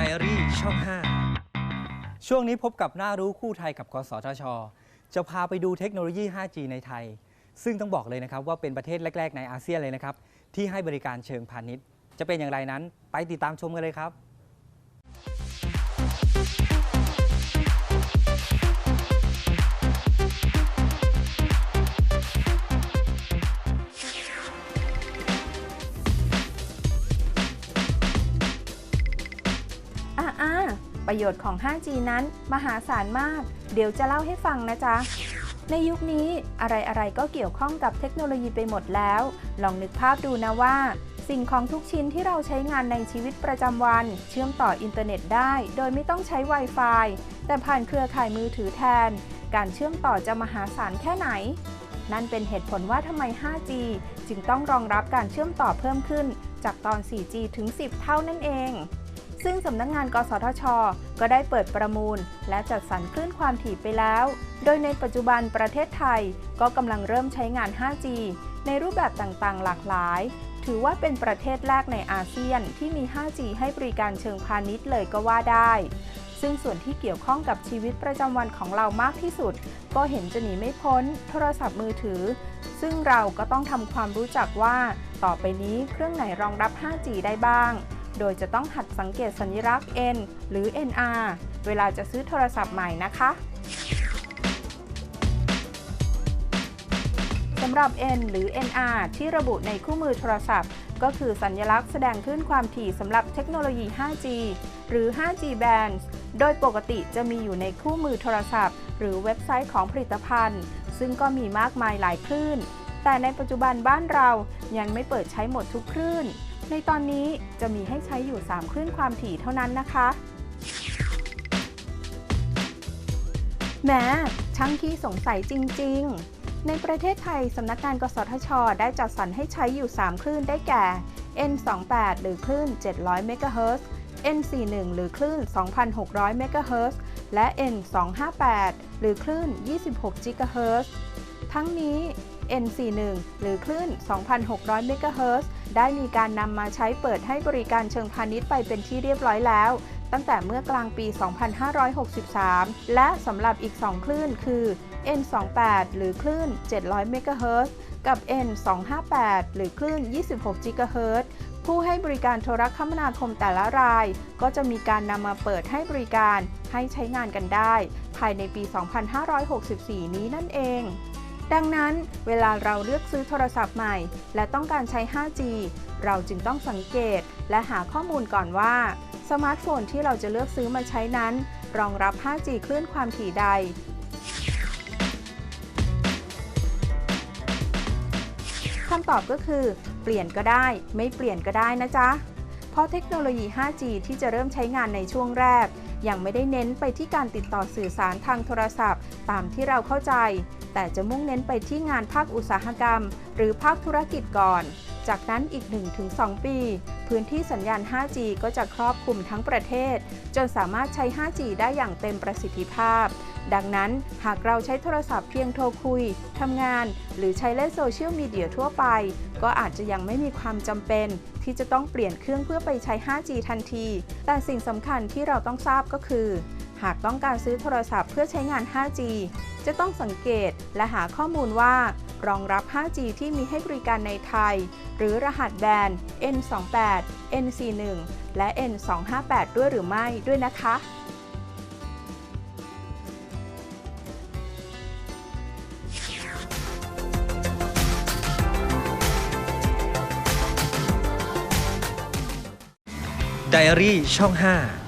ไดอารี่ช่อง 5 ช่วงนี้พบกับหน้ารู้คู่ไทยกับกสทช จะพาไปดูเทคโนโลยี 5G ในไทย ซึ่งต้องบอกเลยนะครับว่าเป็นประเทศแรก ๆ ในอาเซียนเลยนะครับ ที่ให้บริการเชิงพาณิชย์ จะเป็นอย่างไรนั้นไปติดตามชมกันเลยครับ ประโยชน์ของ 5G นั้นมหาศาลมาก เดี๋ยวจะเล่าให้ฟังนะจ๊ะ ในยุคนี้อะไรๆก็เกี่ยวข้องกับเทคโนโลยีไปหมดแล้ว ลองนึกภาพดูนะว่า สิ่งของทุกชิ้นที่เราใช้งานในชีวิตประจำวัน เชื่อมต่ออินเทอร์เน็ตได้ โดยไม่ต้องใช้ Wi-Fi แต่ผ่านเครือข่ายมือถือแทน การเชื่อมต่อจะมหาศาลแค่ไหนนั่นเป็นเหตุผลว่าทำไม 5G จึงต้องรองรับการเชื่อมต่อเพิ่มขึ้น จากตอน 4G ถึง 10 เท่านั่นเอง ซึ่งสำนักงงาน กสทช ก็ได้เปิดประมูล และจัดสรรคลื่นความถี่ไปแล้ว โดยในปัจจุบันประเทศไทยก็กำลังเริ่มใช้งาน 5G ในรูปแบบต่างๆ หลากหลาย ถือว่าเป็นประเทศแรกในอาเซียนที่มี 5G ให้บริการเชิงพาณิชย์เลยก็ว่าได้ ซึ่งส่วนที่เกี่ยวข้องกับชีวิตประจำวันของเรามากที่สุด ก็เห็นจะหนีไม่พ้น โทรศัพท์มือถือ ซึ่งเราก็ต้องทำความรู้จักว่า ต่อไปนี้เครื่องไหนรองรับ 5G ได้บ้าง โดยจะต้องหัดสังเกตสัญลักษณ์ N หรือ NR เวลาจะซื้อโทรศัพท์ใหม่นะคะสำหรับ N หรือ NR ที่ระบุในคู่มือโทรศัพท์ ก็คือสัญลักษณ์แสดงขึ้นความถี่สำหรับเทคโนโลยี 5G หรือ 5G bands โดยปกติจะมีอยู่ในคู่มือโทรศัพท์ หรือเว็บไซต์ของผลิตภัณฑ์ ซึ่งก็มีมากมายหลายคลื่น แต่ในปัจจุบันบ้านเรายังไม่เปิดใช้หมดทุกคลื่น ในตอนนี้จะมีให้ใช้อยู่ 3 คลื่นความถี่เท่านั้นนะคะแหมช่างที่สงสัยจริง ๆ ในประเทศไทยสำนักงานกสทช ได้จัดสรรให้ใช้อยู่ 3 คลื่นได้แก่ N28 หรือคลื่น 700 เมกะเฮิรตซ์ N41 หรือคลื่น 2,600 เมกะเฮิรตซ์ และ N258 หรือคลื่น 26กิกะเฮิรตซ์ ทั้งนี้ N41 หรือคลื่น 2,600 เมกะเฮิรตซ์ได้มีการนำมาใช้เปิดให้บริการเชิงพาณิชย์ไปเป็นที่เรียบร้อยแล้ว ตั้งแต่เมื่อกลางปี 2563 และสำหรับอีก 2 คลื่นคือ N28 หรือคลื่น 700 เมกะเฮิรตซ์กับ N258 หรือคลื่น 26 กิกะเฮิรตซ์ผู้ให้บริการโทรคมนาคมแต่ละราย ก็จะมีการนำมาเปิดให้บริการให้ใช้งานกันได้ ภายในปี 2564 นี้นั่นเอง ดังนั้นเวลาเราเลือกซื้อโทรศัพท์ใหม่ และต้องการใช้ 5G เราจึงต้องสังเกตและหาข้อมูลก่อนว่า สมาร์ทโฟนที่เราจะเลือกซื้อมาใช้นั้น รองรับ 5G คลื่นความถี่ใด คำตอบก็คือ เปลี่ยนก็ได้ ไม่เปลี่ยนก็ได้นะจ๊ะ เพราะเทคโนโลยี 5G ที่จะเริ่มใช้งานในช่วงแรก ยังไม่ได้เน้นไปที่การติดต่อสื่อสารทางโทรศัพท์ ตามที่เราเข้าใจ แต่จะมุ่งเน้นไปที่งานภาคอุตสาหกรรม หรือภาคธุรกิจก่อน จากนั้นอีก 1-2 ปี พื้นที่สัญญาณ 5G ก็จะครอบคลุมทั้งประเทศ จนสามารถใช้ 5G ได้อย่างเต็มประสิทธิภาพ ดังนั้นหากเราใช้โทรศัพท์เพียงโทรคุยทำงาน หรือใช้เล่นโซเชียลมีเดียทั่วไป ก็อาจจะยังไม่มีความจำเป็น ที่จะต้องเปลี่ยนเครื่องเพื่อไปใช้ 5G ทันที แต่สิ่งสำคัญที่เราต้องทราบก็คือ หากต้องการซื้อโทรศัพท์เพื่อใช้งาน 5G จะต้องสังเกตและหาข้อมูลว่า รองรับ 5G ที่มีให้บริการในไทย หรือรหัสแบรนด์ N28 N41 และ N258 ด้วยหรือไม่ด้วยนะคะ ไดอารี่ช่อง 5